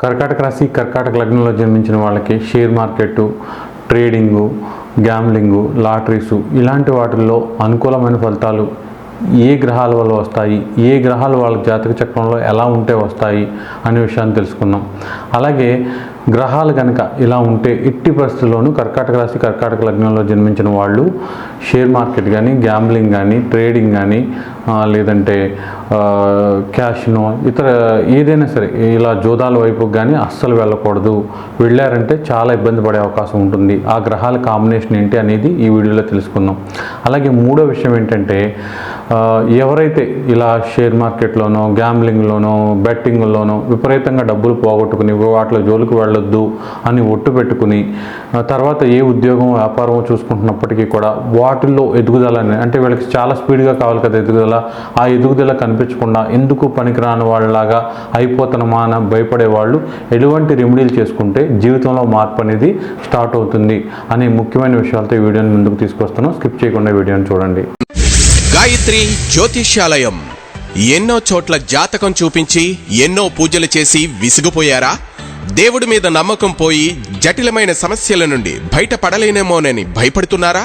కర్కాటక రాశి కర్కాటక లగ్నంలో జన్మించిన వాళ్ళకి share market trading gambling lotteries ఇలాంటి వాటిల్లో అనుకూలమైన ఫలితాలు ఏ గ్రహాల వల్ల వస్తాయి ఏ గ్రహాలు వాళ్ళ జాతక చక్రంలో ఎలా ఉంటే వస్తాయి అనే విషయాన్ని తెలుసుకుందాం. అలాగే గ్రహాలు కనుక ఇలా ఉంటే ఎట్టి పరిస్థితుల్లోనూ కర్కాటక రాశి కర్కాటక లగ్నంలో జన్మించిన వాళ్ళు షేర్ మార్కెట్ కానీ గ్యాంబ్లింగ్ కానీ ట్రేడింగ్ కానీ లేదంటే ఆ, క్యాష్నో ఇతర ఏదైనా సరే ఇలా జోదాల వైపు కానీ అస్సలు వెళ్ళకూడదు. వెళ్ళారంటే చాలా ఇబ్బంది పడే అవకాశం ఉంటుంది. ఆ గ్రహాల కాంబినేషన్ ఏంటి అనేది ఈ వీడియోలో తెలుసుకుందాం. అలాగే మూడో విషయం ఏంటంటే ఎవరైతే ఇలా షేర్ మార్కెట్లోనో గ్యాంబ్లింగ్లోనో బెట్టింగ్లోనో విపరీతంగా డబ్బులు పోగొట్టుకుని వాటిలో జోలికి వెళ్ళొద్దు అని ఒట్టు పెట్టుకుని తర్వాత ఏ ఉద్యోగం వ్యాపారం చూసుకుంటున్నప్పటికీ కూడా వాటిల్లో ఎదుగుదల అంటే వీళ్ళకి చాలా స్పీడ్గా కావాలి కదా ఎదుగుదల. ఆ ఎదుగుదల కనిపించకుండా ఎందుకు పనికిరాని వాళ్ళలాగా అయిపోతున్నామా అని భయపడే వాళ్ళు ఎటువంటి రెమెడీలు చేసుకుంటే జీవితంలో మార్పు అనేది స్టార్ట్ అవుతుంది అనే ముఖ్యమైన విషయాలతో ఈ వీడియోని ముందుకు తీసుకొస్తాను స్కిప్ చేయకుండా వీడియోని చూడండి. గాయత్రి జ్యోతిష్యాలయం. ఎన్నో చోట్ల జాతకం చూపించి ఎన్నో పూజలు చేసి విసిగిపోయారా? దేవుడి మీద నమ్మకం పోయి జటిలమైన సమస్యల నుండి బయటపడలేనేమోనని భయపడుతున్నారా?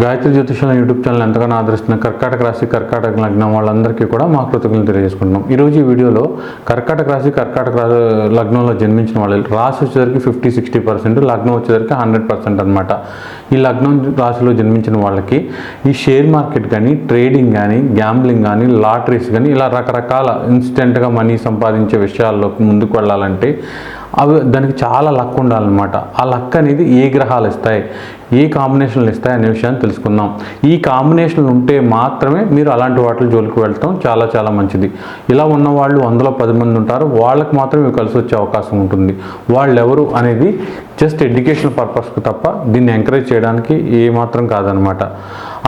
గాయత్రి జ్యోతిషాల యూట్యూబ్ ఛానల్ ఎంతగానో ఆదరిస్తున్న కర్కాటక రాశి కర్కాటక లగ్నం వాళ్ళందరికీ కూడా మా కృతజ్ఞతలు తెలియజేసుకుంటున్నాం. ఈరోజు ఈ వీడియోలో కర్కాటక రాశి కర్కాటక రా- లగ్నంలో జన్మించిన వాళ్ళు రాశి వచ్చేసరికి ఫిఫ్టీ సిక్స్టీ పర్సెంట్ లగ్నం వచ్చేసరికి హండ్రెడ్ పర్సెంట్ అనమాట ఈ లగ్నం రాశిలో జన్మించిన వాళ్ళకి ఈ షేర్ మార్కెట్ కానీ ట్రేడింగ్ కానీ గ్యాంబ్లింగ్ కానీ లాటరీస్ కానీ ఇలా రకరకాల ఇన్స్టెంట్గా మనీ సంపాదించే విషయాల్లో ముందుకు వెళ్ళాలంటే అవి దానికి చాలా లక్ ఉండాలన్నమాట. ఆ లక్ అనేది ఏ గ్రహాలు ఇస్తాయి ఏ కాంబినేషన్లు ఇస్తాయి అనే విషయాన్ని తెలుసుకుందాం. ఈ కాంబినేషన్లు ఉంటే మాత్రమే మీరు అలాంటి వాటిలో జోలికి వెళ్ళటం చాలా చాలా మంచిది. ఇలా ఉన్న వాళ్ళు వందలో పది మంది ఉంటారు వాళ్ళకి మాత్రం ఇవి కలిసి వచ్చే అవకాశం ఉంటుంది. వాళ్ళు ఎవరు అనేది జస్ట్ ఎడ్యుకేషన్ పర్పస్కి తప్ప దీన్ని ఎంకరేజ్ చేయడానికి ఏమాత్రం కాదనమాట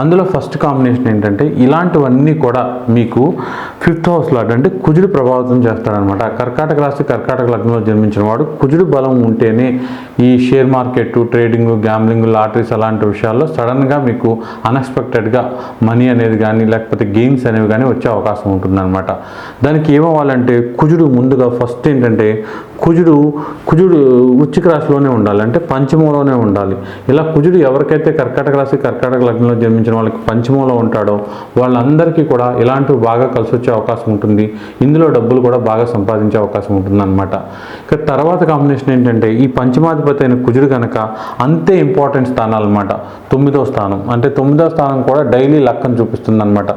అందులో ఫస్ట్ కాంబినేషన్ ఏంటంటే ఇలాంటివన్నీ కూడా మీకు ఫిఫ్త్ హౌస్లో అంటే కుజుడు ప్రభావితం చేస్తాడనమాట. కర్కాటక రాశి కర్కాటక లగ్నంలో జన్మించిన వాడు కుజుడు బలం ఉంటేనే ఈ share market trading gambling lotteries అలాంటి విషయాల్లో సడన్గా మీకు అన్ఎక్స్పెక్టెడ్గా మనీ అనేది కానీ లేకపోతే గెయిన్స్ అనేవి కానీ వచ్చే అవకాశం ఉంటుందన్నమాట. దానికి ఏమవ్వాలంటే కుజుడు ముందుగా ఫస్ట్ ఏంటంటే కుజుడు కుజుడు ఉచ్చిక రాశిలోనే ఉండాలి. అంటే పంచమంలోనే ఉండాలి. ఇలా కుజుడు ఎవరికైతే కర్కాటక రాశి కర్కాటక లగ్నంలో జన్మించిన వాళ్ళకి పంచమంలో ఉంటాడో వాళ్ళందరికీ కూడా ఇలాంటివి బాగా కలిసి వచ్చే అవకాశం ఉంటుంది. ఇందులో డబ్బులు కూడా బాగా సంపాదించే అవకాశం ఉంటుంది అనమాట ఇక తర్వాత కాంబినేషన్ ఏంటంటే ఈ పంచమాధిపతి అయిన కుజుడు కనుక అంతే ఇంపార్టెంట్ స్థానాలు అనమాట తొమ్మిదో స్థానం. అంటే తొమ్మిదో స్థానం కూడా డైలీ లక్కను చూపిస్తుంది అనమాట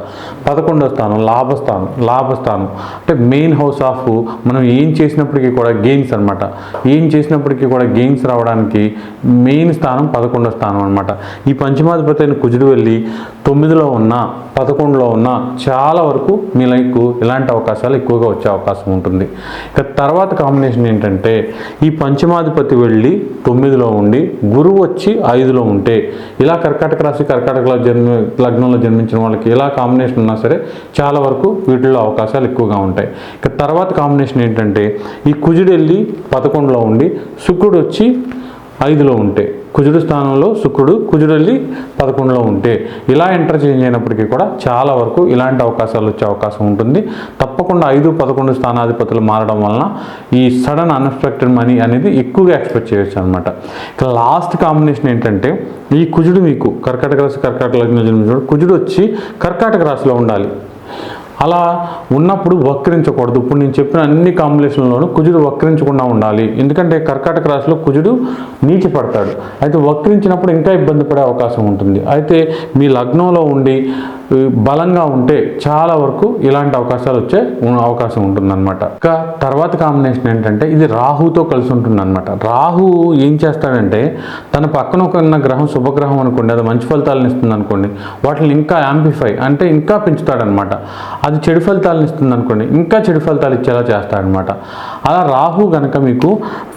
పదకొండో స్థానం లాభస్థానం లాభస్థానం అంటే మెయిన్ హౌస్ ఆఫ్ మనం ఏం చేసినప్పటికీ కూడా గెయిన్స్ అనమాట ఏం చేసినప్పటికీ కూడా గెయిన్స్ రావడానికి మెయిన్ స్థానం పదకొండో స్థానం అనమాట ఈ పంచమాధిపతి అయిన కుజుడు వెళ్ళి తొమ్మిదిలో ఉన్న పదకొండులో ఉన్న చాలా వరకు మీ లైఫ్కు ఇలాంటి అవకాశాలు ఎక్కువగా వచ్చే అవకాశం ఉంటుంది. ఇక తర్వాత కాంబినేషన్ ఏంటంటే ఈ పంచమాధిపతి వెళ్ళి తొమ్మిదిలో ఉండి గురువు వచ్చి ఐదులో ఉంటే ఇలా కర్కాటక రాశి కర్కాటకలో జన్మ లగ్నంలో జన్మించిన వాళ్ళకి ఇలా కాంబినేషన్ ఉన్నా సరే చాలా వరకు వీటిల్లో అవకాశాలు ఎక్కువగా ఉంటాయి. ఇక తర్వాత కాంబినేషన్ ఏంటంటే ఈ కుజుడు వెళ్ళి పదకొండులో ఉండి శుక్రుడు వచ్చి ఐదులో ఉంటే కుజుడు స్థానంలో శుక్రుడు కుజుడల్లి పదకొండులో ఉంటే. ఇలా ఇంటర్చేంజ్ అయినప్పటికీ కూడా చాలా వరకు ఇలాంటి అవకాశాలు వచ్చే అవకాశం ఉంటుంది. తప్పకుండా ఐదు పదకొండు స్థానాధిపతులు మారడం వలన ఈ సడన్ అన్ఎక్స్పెక్టెడ్ మనీ అనేది ఎక్కువగా ఎక్స్పెక్ట్ చేయొచ్చు అనమాట ఇక లాస్ట్ కాంబినేషన్ ఏంటంటే ఈ కుజుడు మీకు కర్కాటక రాశి కర్కాటక లగ్నం జన్మించిన కుజుడు వచ్చి కర్కాటక రాశిలో ఉండాలి. అలా ఉన్నప్పుడు వక్రించకూడదు. ఇప్పుడు నేను చెప్పిన అన్ని కాంబినేషన్లోనూ కుజుడు వక్రించకుండా ఉండాలి. ఎందుకంటే కర్కాటక రాశిలో కుజుడు నీచి పడతాడు. అయితే వక్రించినప్పుడు ఇంకా ఇబ్బంది పడే అవకాశం ఉంటుంది. అయితే మీ లగ్నంలో ఉండి బలంగా ఉంటే చాలా వరకు ఇలాంటి అవకాశాలు వచ్చే అవకాశం ఉంటుందన్నమాట. ఇంకా తర్వాత కాంబినేషన్ ఏంటంటే ఇది రాహుతో కలిసి ఉంటుందన్నమాట. రాహు ఏం చేస్తాడంటే తన పక్కన ఒక ఉన్న గ్రహం శుభగ్రహం అనుకోండి అది మంచి ఫలితాలను ఇస్తుంది అనుకోండి వాటిని ఇంకా యాంప్లిఫై అంటే ఇంకా పెంచుతాడనమాట అది చెడు ఫలితాలను ఇస్తుంది అనుకోండి ఇంకా చెడు ఫలితాలు ఇచ్చేలా చేస్తాడనమాట అలా రాహు గనక మీకు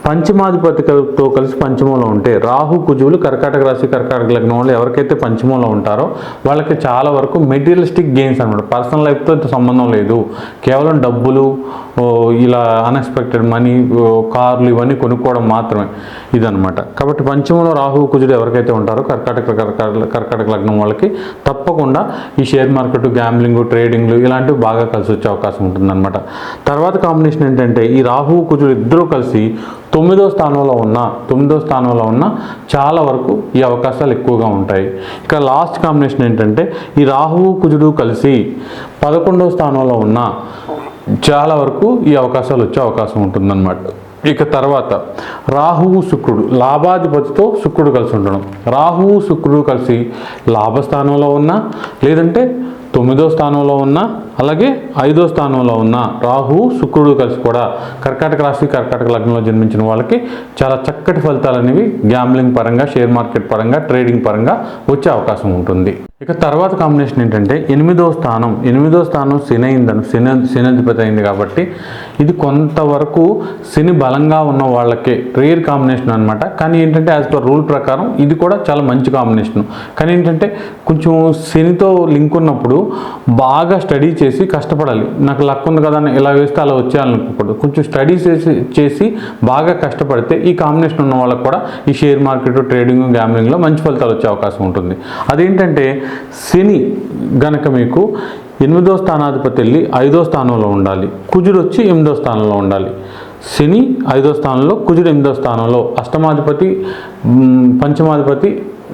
పంచమాధిపతితో కలిసి పంచమంలో ఉంటే రాహు కుజువులు కర్కాటక రాశి కర్కాటక లగ్నం ఎవరికైతే పంచమంలో ఉంటారో వాళ్ళకి చాలా వరకు మెటీరియలిస్టిక్ గెయిన్స్ అనమాట పర్సనల్ లైఫ్తో సంబంధం లేదు. కేవలం డబ్బులు ఇలా అన్ఎక్స్పెక్టెడ్ మనీ కార్లు ఇవన్నీ కొనుక్కోవడం మాత్రమే ఇదనమాట కాబట్టి పంచమంలో రాహు కుజుడు ఎవరికైతే ఉంటారో కర్కాటక కర్కాటక లగ్నం వాళ్ళకి తప్పకుండా ఈ షేర్ మార్కెట్ గ్యాంబ్లింగ్ ట్రేడింగ్లు ఇలాంటివి బాగా కలిసి వచ్చే అవకాశం ఉంటుందన్నమాట. తర్వాత కాంబినేషన్ ఏంటంటే ఈ రాహు కుజుడు ఇద్దరూ కలిసి తొమ్మిదో స్థానంలో ఉన్న తొమ్మిదో స్థానంలో ఉన్న చాలా వరకు ఈ అవకాశాలు ఎక్కువగా ఉంటాయి. ఇక లాస్ట్ కాంబినేషన్ ఏంటంటే ఈ రాహువు కుజుడు కలిసి పదకొండో స్థానంలో ఉన్న చాలా వరకు ఈ అవకాశాలు వచ్చే అవకాశం ఉంటుందన్నమాట. ఇక తర్వాత రాహువు శుక్రుడు లాభాధిపతితో శుక్రుడు కలిసి ఉండడం. రాహువు శుక్రుడు కలిసి లాభస్థానంలో ఉన్నా లేదంటే తొమ్మిదో స్థానంలో ఉన్న అలాగే ఐదో స్థానంలో ఉన్న రాహు శుక్రుడు కలిసి కూడా కర్కాటక రాశి కర్కాటక లగ్నంలో జన్మించిన వాళ్ళకి చాలా చక్కటి ఫలితాలు అనేవి గ్యాంబ్లింగ్ పరంగా షేర్ మార్కెట్ పరంగా ట్రేడింగ్ పరంగా వచ్చే అవకాశం ఉంటుంది. ఇక తర్వాత కాంబినేషన్ ఏంటంటే ఎనిమిదో స్థానం. ఎనిమిదో స్థానం శని అయిందని శని శనాధిపతి అయింది కాబట్టి ఇది కొంతవరకు శని బలంగా ఉన్న వాళ్ళకే రేర్ కాంబినేషన్ అనమాట కానీ ఏంటంటే యాజ్ పర్ రూల్ ప్రకారం ఇది కూడా చాలా మంచి కాంబినేషన్ కానీ ఏంటంటే కొంచెం శనితో లింక్ ఉన్నప్పుడు బాగా స్టడీ చేసి కష్టపడాలి. నాకు లక్ ఉంది కదా అని ఇలా వేస్తే అలా వచ్చేయాలనుకోకూడదు కొంచెం స్టడీ చేసి చేసి బాగా కష్టపడితే ఈ కాంబినేషన్ ఉన్న వాళ్ళకి కూడా ఈ షేర్ మార్కెట్ ట్రేడింగ్ గ్యాంబ్లింగ్లో మంచి ఫలితాలు వచ్చే అవకాశం ఉంటుంది. అదేంటంటే శని గనక మీకు ఎనిమిదో స్థానాధిపతి వెళ్ళి ఐదో స్థానంలో ఉండాలి. కుజుడు వచ్చి ఎనిమిదో స్థానంలో ఉండాలి. శని ఐదో స్థానంలో కుజుడు ఎనిమిదో స్థానంలో అష్టమాధిపతి పంచమాధిపతి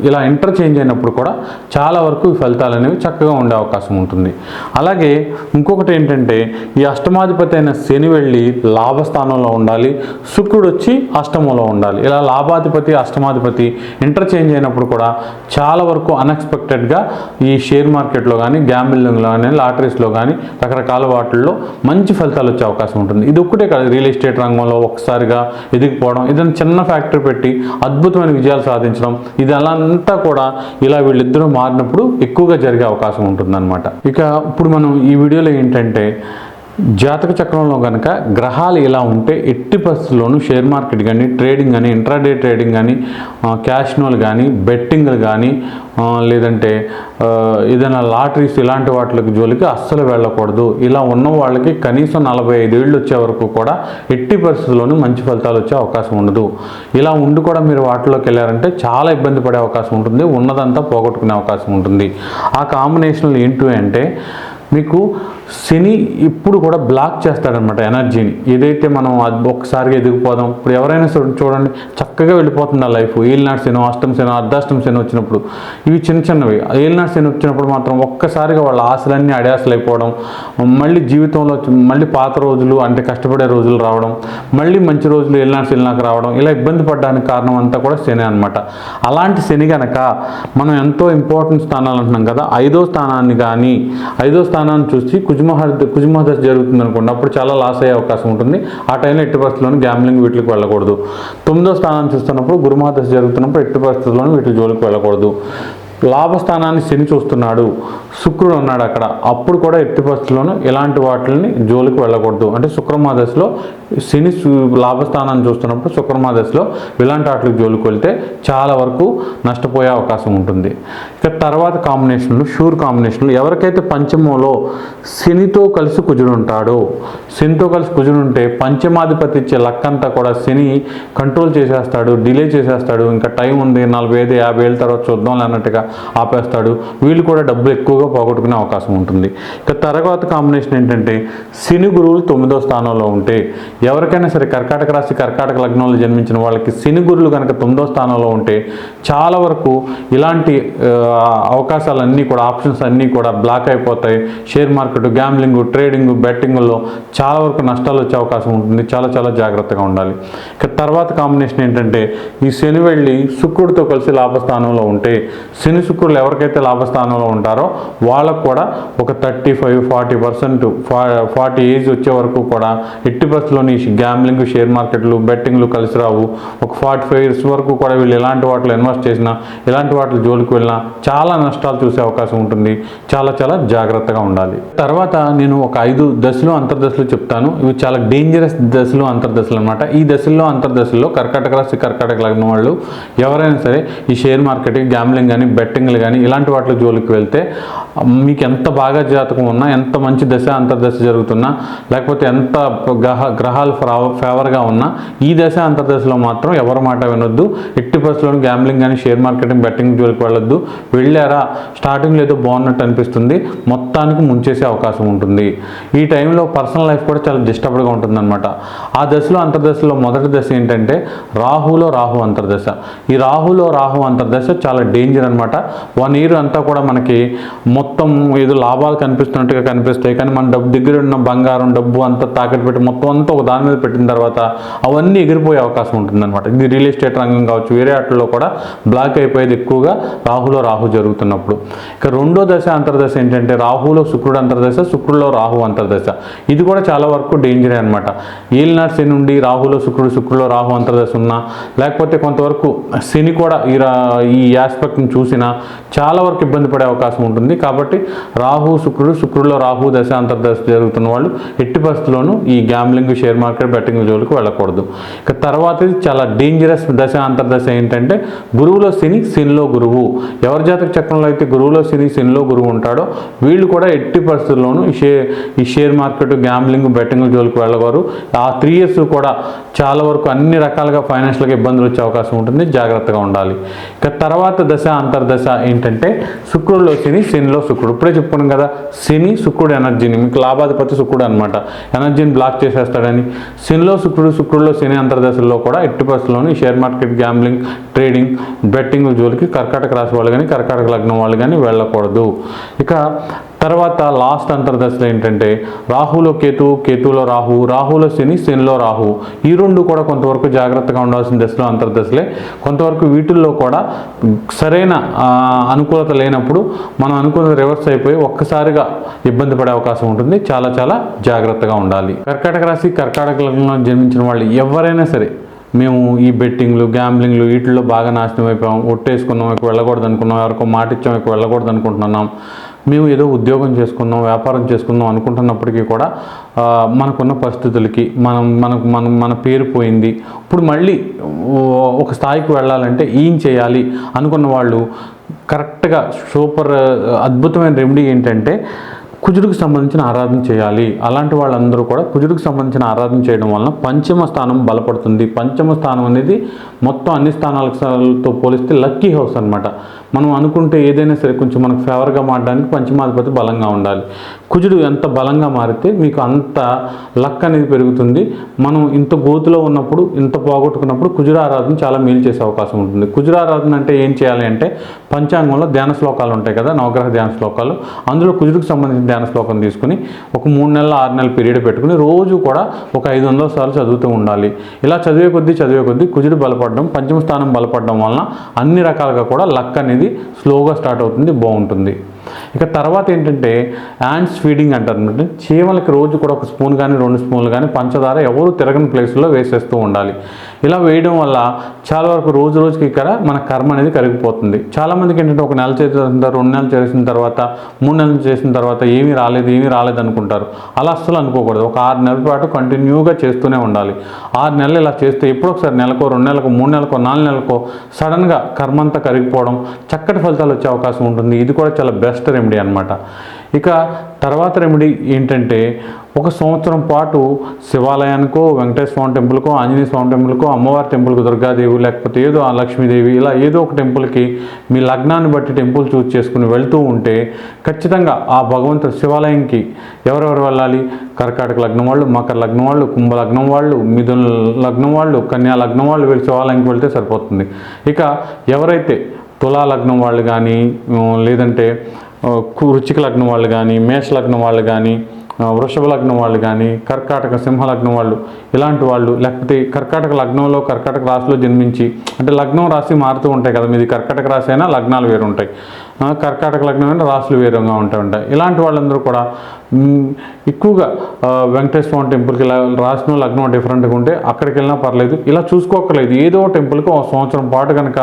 ఇలా ఇంటర్చేంజ్ అయినప్పుడు కూడా చాలా వరకు ఫలితాలు అనేవి చక్కగా ఉండే అవకాశం ఉంటుంది. అలాగే ఇంకొకటి ఏంటంటే ఈ అష్టమాధిపతి అయిన శని వెళ్ళి లాభస్థానంలో ఉండాలి శుక్రుడు వచ్చి అష్టమంలో ఉండాలి. ఇలా లాభాధిపతి అష్టమాధిపతి ఇంటర్చేంజ్ అయినప్పుడు కూడా చాలా వరకు అన్ఎక్స్పెక్టెడ్గా ఈ షేర్ మార్కెట్లో కానీ గ్యాంబిల్లింగ్లో కానీ లాటరీస్లో కానీ రకరకాల వాటిల్లో మంచి ఫలితాలు వచ్చే అవకాశం ఉంటుంది. ఇది ఒక్కటే కాదు రియల్ ఎస్టేట్ రంగంలో ఒకసారిగా ఎదిగిపోవడం ఏదైనా చిన్న ఫ్యాక్టరీ పెట్టి అద్భుతమైన విజయాలు సాధించడం ఇది అలా అంతా కూడా ఇలా వీళ్ళిద్దరూ మారినప్పుడు ఎక్కువగా జరిగే అవకాశం ఉంటుందన్నమాట. ఇక ఇప్పుడు మనం ఈ వీడియోలో ఏంటంటే జాతక చక్రంలో కనుక గ్రహాలు ఇలా ఉంటే ఎట్టి పరిస్థితుల్లోనూ షేర్ మార్కెట్ కానీ ట్రేడింగ్ కానీ ఇంట్రాడే ట్రేడింగ్ కానీ క్యాష్నోలు కానీ బెట్టింగ్లు కానీ లేదంటే ఏదైనా లాటరీస్ ఇలాంటి వాటికి జోలికి అస్సలు వెళ్ళకూడదు. ఇలా ఉన్న వాళ్ళకి కనీసం నలభై ఐదు ఏళ్ళు వచ్చే వరకు కూడా ఎట్టి పరిస్థితుల్లోనూ మంచి ఫలితాలు వచ్చే అవకాశం ఉండదు. ఇలా ఉండి కూడా మీరు వాటిలోకి వెళ్ళారంటే చాలా ఇబ్బంది పడే అవకాశం ఉంటుంది. ఉన్నదంతా పోగొట్టుకునే అవకాశం ఉంటుంది. ఆ కాంబినేషన్లు ఏంటి అంటే మీకు శని ఇప్పుడు కూడా బ్లాక్ చేస్తాడనమాట ఎనర్జీని ఏదైతే మనం ఒక్కసారిగా ఎదిగిపోదాం ఇప్పుడు ఎవరైనా చూడండి చక్కగా వెళ్ళిపోతుంది ఆ లైఫ్. ఏలినాడు శని అష్టం శని అర్ధాష్టం శని వచ్చినప్పుడు. ఇవి చిన్న చిన్నవి. ఏలినాడు శని వచ్చినప్పుడు మాత్రం ఒక్కసారిగా వాళ్ళ ఆశలన్నీ అడాసలు అయిపోవడం మళ్ళీ జీవితంలో మళ్ళీ పాత రోజులు అంటే కష్టపడే రోజులు రావడం మళ్ళీ మంచి రోజులు ఏలినాడు శనిలాకు రావడం ఇలా ఇబ్బంది పడడానికి కారణం అంతా కూడా శని అనమాట అలాంటి శని గనక మనం ఎంతో ఇంపార్టెంట్ స్థానాలు అంటున్నాం కదా ఐదో స్థానాన్ని కానీ ఐదో స్థానాన్ని చూసి కుజుమహర్ కుజుమహదశ జరుగుతుంది అనుకోండి అప్పుడు చాలా లాస్ అయ్యే అవకాశం ఉంటుంది. ఆ టైంలో ఎట్టి పరిస్థితుల్లోనూ గ్యాంబ్లింగ్ వీటికి వెళ్ళకూడదు. తొమ్మిదో స్థానం చూస్తున్నప్పుడు గురుమాదశ జరుగుతున్నప్పుడు ఎట్టి పరిస్థితుల్లోనూ వీటి జోలికి వెళ్ళకూడదు. లాభస్థానాన్ని శని చూస్తున్నాడు. శుక్రుడు ఉన్నాడు అక్కడ. అప్పుడు కూడా ఎట్టి పరిస్థితుల్లోనూ ఇలాంటి వాటిని జోలికి వెళ్ళకూడదు. అంటే శుక్రమాదశలో శని లాభస్థానాన్ని చూస్తున్నప్పుడు శుక్రమాదశలో ఇలాంటి వాటికి జోలికి వెళ్తే చాలా వరకు నష్టపోయే అవకాశం ఉంటుంది. ఇక తర్వాత కాంబినేషన్లు షూర్ కాంబినేషన్లు ఎవరికైతే పంచమంలో శనితో కలిసి కుజుడు ఉంటాడో శనితో కలిసి కుజుడు ఉంటే పంచమాధిపతి ఇచ్చే లక్కంతా కూడా శని కంట్రోల్ చేసేస్తాడు డిలే చేసేస్తాడు. ఇంకా టైం ఉంది నలభై ఐదు యాభై ఏళ్ళ తర్వాత చూద్దాం అన్నట్టుగా ఆపేస్తాడు. వీళ్ళు కూడా డబ్బులు ఎక్కువగా పోగొట్టుకునే అవకాశం ఉంటుంది. ఇక తర్వాత కాంబినేషన్ ఏంటంటే శని గురువులు తొమ్మిదో స్థానంలో ఉంటే ఎవరికైనా సరే కర్కాటక రాశి కర్కాటక లగ్నంలో జన్మించిన వాళ్ళకి శని గురువులు కనుక తొమ్మిదో స్థానంలో ఉంటే చాలా వరకు ఇలాంటి అవకాశాలన్నీ కూడా ఆప్షన్స్ అన్నీ కూడా బ్లాక్ అయిపోతాయి. షేర్ మార్కెట్ గ్యాంబ్లింగ్ ట్రేడింగ్ బెట్టింగ్లో చాలా వరకు నష్టాలు వచ్చే అవకాశం ఉంటుంది. చాలా చాలా జాగ్రత్తగా ఉండాలి. ఇక తర్వాత కాంబినేషన్ ఏంటంటే ఈ శని వెళ్ళి శుక్రుడితో కలిసి లాభస్థానంలో ఉంటే శని శుక్రులు ఎవరికైతే లాభస్థానంలో ఉంటారో వాళ్ళకు కూడా ఒక thirty five forty percent forty age వచ్చే వరకు కూడా ఎట్టి బస్సులోని గ్యాంబ్లింగ్ షేర్ మార్కెట్లు బెట్టింగ్లు కలిసి రావు. ఒక ఫార్టీ ఫైవ్ ఇయర్స్ వరకు కూడా వీళ్ళు ఎలాంటి వాటిలో ఇన్వెస్ట్ చేసినా ఎలాంటి వాటిలో జోలికి వెళ్ళినా చాలా నష్టాలు చూసే అవకాశం ఉంటుంది. చాలా చాలా జాగ్రత్తగా ఉండాలి. తర్వాత నేను ఒక ఐదు దశలు అంతర్దశలు చెప్తాను. ఇవి చాలా డేంజరస్ దశలు అంతర్దశలు అనమాట ఈ దశల్లో అంతర్దశల్లో కర్కాటక రాశి కర్కాటక లగ్నం వాళ్ళు ఎవరైనా సరే ఈ షేర్ మార్కెట్ గ్యాంబ్లింగ్ కానీ బెట్టింగ్లు కానీ ఇలాంటి వాటిలో జోలికి వెళ్తే మీకు ఎంత బాగా జాతకం ఉన్నా ఎంత మంచి దశ అంతర్దశ జరుగుతున్నా లేకపోతే ఎంత గ్రహ గ్రహాలు ఫేవర్గా ఉన్నా ఈ దశ అంతర్దశలో మాత్రం ఎవరి మాట వినొద్దు. ఎట్టి పరిస్థితుల్లో గ్యాంబ్లింగ్ కానీ షేర్ మార్కెటింగ్ బెట్టింగ్ జోలికి వెళ్ళొద్దు. వెళ్ళారా? స్టార్టింగ్లో ఏదో బాగున్నట్టు అనిపిస్తుంది. మొత్తానికి ముంచేసే అవకాశం ఉంటుంది. ఈ టైంలో పర్సనల్ లైఫ్ కూడా చాలా డిస్టర్బ్డ్గా ఉంటుందన్నమాట. ఆ దశలో అంతర్దశలో మొదటి దశ ఏంటంటే రాహులో రాహు అంతర్దశ. ఈ రాహులో రాహు అంతర్దశ చాలా డేంజర్ అనమాట వన్ ఇయర్ అంతా కూడా మనకి మొత్తం ఏదో లాభాలు కనిపిస్తున్నట్టుగా కనిపిస్తాయి. కానీ మన డబ్బు దగ్గర ఉన్న బంగారం డబ్బు అంతా తాకట్టు పెట్టి మొత్తం అంతా ఒక దాని మీద పెట్టిన తర్వాత అవన్నీ ఎగిరిపోయే అవకాశం ఉంటుందన్నమాట. ఇది రియల్ ఎస్టేట్ రంగం కావచ్చు వేరే వాటిల్లో కూడా బ్లాక్ అయిపోయేది ఎక్కువగా రాహులో రాహు జరుగుతున్నప్పుడు. ఇక రెండో దశ అంతర్దశ ఏంటంటే రాహులో శుక్రుడు అంతర్దశ శుక్రుడిలో రాహు అంతర్దశ. ఇది కూడా చాలా వరకు డేంజరే అనమాట ఏలినాడు శని నుండి రాహులో శుక్రుడు శుక్రుడిలో రాహు అంతర్దశ ఉన్నా లేకపోతే కొంతవరకు శని కూడా ఈ రా ఈ ఆస్పెక్ట్ని చూసినా చాలా వరకు ఇబ్బంది పడే అవకాశం ఉంటుంది. కాబట్టి రాహు శుక్రుడు శుక్రుడిలో రాహు దశ అంతర్దశ జరుగుతున్న వాళ్ళు ఎట్టి పరిస్థితుల్లోనూ ఈ గ్యాంబ్లింగ్ షేర్ మార్కెట్ బెట్టింగ్ జోలికి వెళ్ళకూడదు. ఇక తర్వాత ఇది చాలా డేంజరస్ దశ అంతర్దశ ఏంటంటే గురువులో శని శనిలో గురువు. ఎవరి జాతక చక్రంలో అయితే గురువులో శని శనిలో గురువు ఉంటాడో. వీళ్ళు కూడా ఎట్టి పరిస్థితుల్లోనూ ఈ షేర్ ఈ షేర్ మార్కెట్ గ్యాంబ్లింగ్ బెట్టింగ్ జోలికి వెళ్ళవారు ఆ త్రీ ఇయర్స్ కూడా చాలా వరకు అన్ని రకాలుగా ఫైనాన్షియల్గా ఇబ్బందులు వచ్చే అవకాశం ఉంటుంది. జాగ్రత్తగా ఉండాలి. ఇక తర్వాత దశ అంతర్దశ ఏంటంటే శుక్రుడిలో శని శనిలో శుక్రుడు. ఇప్పుడే చెప్పుకున్నాం కదా శని శుక్రుడు ఎనర్జీని మీకు లాభాధిపతి శుక్రుడు అనమాట ఎనర్జీని బ్లాక్ చేసేస్తాడని. శనిలో శుక్రుడు శుక్రుడిలో శని అంతర్దశల్లో కూడా ఎట్టి పరిస్థితుల్లోనూ share market gambling trading betting జోలికి కర్కాటక రాశి వాళ్ళు కానీ కర్కాటక లగ్నం వాళ్ళు కానీ వెళ్ళకూడదు. ఇక తర్వాత లాస్ట్ అంతర్దశలు ఏంటంటే రాహులో కేతు కేతువులో రాహు రాహులో శని శనిలో రాహు. ఈ రెండు కూడా కొంతవరకు జాగ్రత్తగా ఉండాల్సిన దశలో అంతర్దశలే. కొంతవరకు వీటిల్లో కూడా సరైన అనుకూలత లేనప్పుడు మనం అనుకూలత రివర్స్ అయిపోయి ఒక్కసారిగా ఇబ్బంది పడే అవకాశం ఉంటుంది. చాలా చాలా జాగ్రత్తగా ఉండాలి. కర్కాటక రాశి కర్కాటక లగ్నంలో జన్మించిన వాళ్ళు ఎవరైనా సరే మేము ఈ బెట్టింగ్లు గ్యాంబ్లింగ్లు వీటిల్లో బాగా నాశనం అయిపోయాం. ఒట్టేసుకున్నాం ఇక వెళ్ళకూడదు అనుకున్నాం. ఎవరికో మాట ఇచ్చాం ఇక వెళ్ళకూడదు అనుకుంటున్నాం. మేము ఏదో ఉద్యోగం చేసుకున్నాం వ్యాపారం చేసుకుందాం అనుకుంటున్నప్పటికీ కూడా మనకున్న పరిస్థితులకి మనం మనకు మనం మన పేరు పోయింది. ఇప్పుడు మళ్ళీ ఒక స్థాయికి వెళ్ళాలంటే ఏం చేయాలి అనుకున్న వాళ్ళు కరెక్ట్గా సూపర్ అద్భుతమైన రెమెడీ ఏంటంటే కుజుడికి సంబంధించిన ఆరాధన చేయాలి. అలాంటి వాళ్ళందరూ కూడా కుజుడికి సంబంధించిన ఆరాధన చేయడం వలన పంచమ స్థానం బలపడుతుంది. పంచమ స్థానం అనేది మొత్తం అన్ని స్థానాలతో పోలిస్తే లక్కీ హౌస్ అనమాట మనం అనుకుంటే ఏదైనా సరే కొంచెం మనకు ఫేవర్గా మారడానికి పంచమాధిపతి బలంగా ఉండాలి. కుజుడు ఎంత బలంగా మారితే మీకు అంత లక్ అనేది పెరుగుతుంది. మనం ఇంత గోతులో ఉన్నప్పుడు ఇంత పోగొట్టుకున్నప్పుడు కుజుడు ఆరాధన చాలా మేలు చేసే అవకాశం ఉంటుంది. కుజుడు ఆరాధన అంటే ఏం చేయాలి అంటే పంచాంగంలో ధ్యాన శ్లోకాలు ఉంటాయి కదా నవగ్రహ ధ్యాన శ్లోకాలు. అందులో కుజుడికి సంబంధించిన ధ్యాన శ్లోకం తీసుకుని ఒక మూడు నెలల ఆరు నెలల పీరియడ్ పెట్టుకుని రోజు కూడా ఒక ఐదు వందల సార్లు చదువుతూ ఉండాలి. ఇలా చదివే కొద్దీ చదివే కొద్దీ కుజుడు బలపడడం పంచమ స్థానం బలపడడం వలన అన్ని రకాలుగా కూడా లక్ అనేది స్లోగా స్టార్ట్ అవుతుంది బాగుంటుంది. ఇక తర్వాత ఏంటంటే యాండ్స్ ఫీడింగ్ అంటారు అంటే చీమలకి రోజు కూడా ఒక స్పూన్ కానీ రెండు స్పూన్లు కానీ పంచదార ఎవరు తిరగని ప్లేస్లో వేసేస్తూ ఉండాలి. ఇలా వేయడం వల్ల చాలా వరకు రోజు రోజుకి ఇక్కడ మన కర్మ అనేది కరిగిపోతుంది. చాలామందికి ఏంటంటే ఒక నెల చేసిన తర్వాత రెండు నెలలు చేసిన తర్వాత మూడు నెలలు చేసిన తర్వాత ఏమీ రాలేదు ఏమీ రాలేదు అనుకుంటారు. అలా అస్సలు అనుకోకూడదు. ఒక ఆరు నెలల పాటు కంటిన్యూగా చేస్తూనే ఉండాలి. ఆరు నెలలు ఇలా చేస్తే ఎప్పుడొకసారి నెలకో రెండు నెలలకు మూడు నెలకో నాలుగు నెలలకో సడన్గా కర్మ అంతా కరిగిపోవడం చక్కటి ఫలితాలు వచ్చే అవకాశం ఉంటుంది. ఇది కూడా చాలా బెస్ట్ రెమెడీ అనమాట ఇక తర్వాత రెమెడీ ఏంటంటే ఒక సంవత్సరం పాటు శివాలయానికో వెంకటేశ్వర స్వామి టెంపుల్కో ఆంజనేయ స్వామి టెంపుల్కో అమ్మవారి టెంపుల్కి దుర్గాదేవి లేకపోతే ఏదో ఆ లక్ష్మీదేవి ఇలా ఏదో ఒక టెంపుల్కి మీ లగ్నాన్ని బట్టి టెంపుల్ చూస్ చేసుకుని వెళ్తూ ఉంటే ఖచ్చితంగా ఆ భగవంతుడు శివాలయంకి ఎవరెవరు వెళ్ళాలి? కర్కాటక లగ్నం వాళ్ళు మకర లగ్నం వాళ్ళు కుంభ లగ్నం వాళ్ళు మిథున లగ్నం వాళ్ళు కన్యా లగ్నం వాళ్ళు వెళ్ళి శివాలయంకి వెళ్తే సరిపోతుంది. ఇక ఎవరైతే తులా లగ్నం వాళ్ళు కానీ లేదంటే వృచ్చిక కు- లగ్నం వాళ్ళు కానీ మేష లగ్నం వాళ్ళు కానీ వృషభ లగ్నం వాళ్ళు కానీ కర్కాటక సింహ లగ్నం వాళ్ళు ఇలాంటి వాళ్ళు లేకపోతే కర్కాటక లగ్నంలో కర్కాటక రాశిలో జన్మించి అంటే లగ్నం రాశి మారుతూ ఉంటాయి కదా మీది కర్కాటక రాశి అయినా లగ్నాలు వేరు ఉంటాయి కర్కాటక లగ్నం అయినా రాశులు వేరుగా ఉంటాయి ఉంటాయి. ఇలాంటి వాళ్ళందరూ కూడా ఎక్కువగా వెంకటేశ్వర స్వామి టెంపుల్కి ఇలా రాసిన లగ్నం డిఫరెంట్గా ఉంటే అక్కడికి వెళ్ళినా పర్లేదు. ఇలా చూసుకోక్కర్లేదు. ఏదో ఒక టెంపుల్కి ఒక సంవత్సరం పాటు కనుక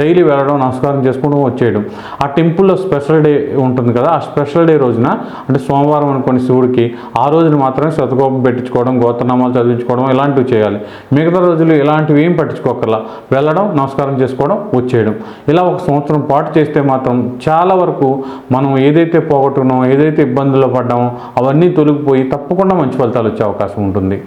డైలీ వెళ్ళడం నమస్కారం చేసుకోవడం వచ్చేయడం. ఆ టెంపుల్లో స్పెషల్ డే ఉంటుంది కదా ఆ స్పెషల్ డే రోజున అంటే సోమవారం అనుకోని శివుడికి ఆ రోజున మాత్రమే శతకోపం పెట్టించుకోవడం గోత్రనామాలు చదివించుకోవడం ఇలాంటివి చేయాలి. మిగతా రోజులు ఇలాంటివి ఏం పట్టించుకోకర్లా వెళ్ళడం నమస్కారం చేసుకోవడం వచ్చేయడం. ఇలా ఒక సంవత్సరం పాటు చేస్తే మాత్రం చాలా వరకు మనం ఏదైతే పోగొట్టుకున్నామో ఏదైతే ఇబ్బందుల్లో పడ్డామో అవన్నీ తొలగిపోయి తప్పకుండా మంచి ఫలితాలు వచ్చే అవకాశం ఉంటుంది.